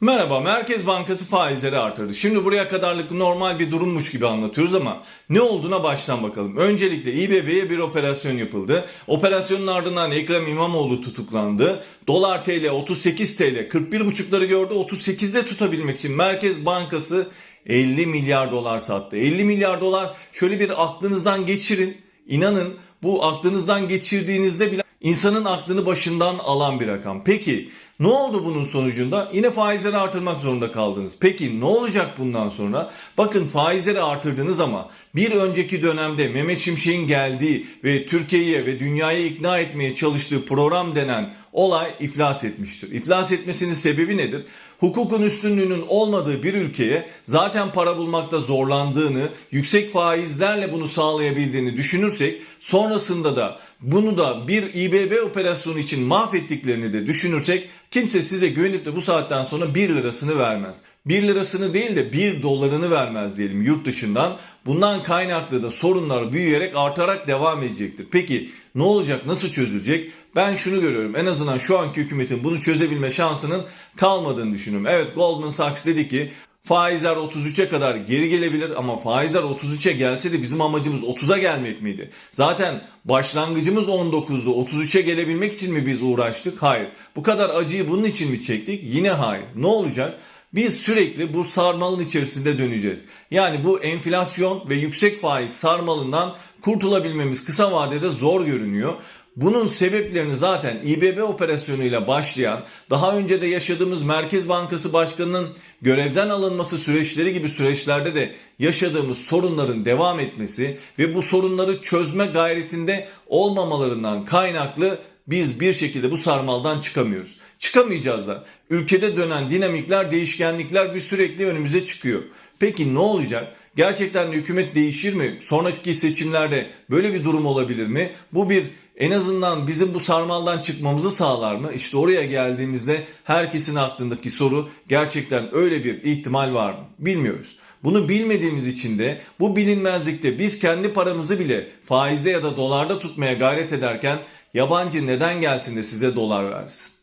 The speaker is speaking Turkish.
Merhaba, Merkez Bankası faizleri artırdı. Şimdi buraya kadarlık normal bir durummuş gibi anlatıyoruz ama ne olduğuna baştan bakalım. Öncelikle İBB'ye bir operasyon yapıldı. Operasyonun ardından Ekrem İmamoğlu tutuklandı. Dolar TL 38 TL 41,5'ları gördü. 38'de tutabilmek için Merkez Bankası 50 milyar dolar sattı. 50 milyar dolar şöyle bir aklınızdan geçirin. İnanın bu aklınızdan geçirdiğinizde bile insanın aklını başından alan bir rakam. Peki ne oldu bunun sonucunda? Yine faizleri artırmak zorunda kaldınız. Peki ne olacak bundan sonra? Bakın faizleri artırdınız ama bir önceki dönemde Mehmet Şimşek'in geldiği ve Türkiye'ye ve dünyayı ikna etmeye çalıştığı program denen olay iflas etmiştir. İflas etmesinin sebebi nedir? Hukukun üstünlüğünün olmadığı bir ülkeye zaten para bulmakta zorlandığını, yüksek faizlerle bunu sağlayabildiğini düşünürsek, sonrasında da bunu da bir İBB operasyonu için mahvettiklerini de düşünürsek, kimse size güvenip de bu saatten sonra 1 lirasını vermez. 1 lirasını değil de 1 dolarını vermez diyelim yurt dışından. Bundan kaynaklı da sorunlar büyüyerek artarak devam edecektir. Peki ne olacak? Nasıl çözülecek? Ben şunu görüyorum. En azından şu anki hükümetin bunu çözebilme şansının kalmadığını düşünüyorum. Evet Goldman Sachs dedi ki Faizler 33'e kadar geri gelebilir ama faizler 33'e gelse de bizim amacımız 30'a gelmek miydi? Zaten başlangıcımız 19'du. 33'e gelebilmek için mi biz uğraştık? Hayır. Bu kadar acıyı bunun için mi çektik? Yine hayır. Ne olacak? Biz sürekli bu sarmalın içerisinde döneceğiz. Yani bu enflasyon ve yüksek faiz sarmalından kurtulabilmemiz kısa vadede zor görünüyor. Bunun sebeplerini zaten İBB operasyonuyla başlayan, daha önce de yaşadığımız Merkez Bankası Başkanı'nın görevden alınması süreçleri gibi süreçlerde de yaşadığımız sorunların devam etmesi ve bu sorunları çözme gayretinde olmamalarından kaynaklı biz bir şekilde bu sarmaldan çıkamıyoruz. Çıkamayacağız da. Ülkede dönen dinamikler, değişkenlikler bir sürekli önümüze çıkıyor. Peki ne olacak? Gerçekten hükümet değişir mi? Sonraki seçimlerde böyle bir durum olabilir mi? Bu bir en azından bizim bu sarmaldan çıkmamızı sağlar mı? İşte oraya geldiğimizde herkesin aklındaki soru gerçekten öyle bir ihtimal var mı? Bilmiyoruz. Bunu bilmediğimiz için de bu bilinmezlikte biz kendi paramızı bile faizde ya da dolarda tutmaya gayret ederken yabancı neden gelsin de size dolar versin?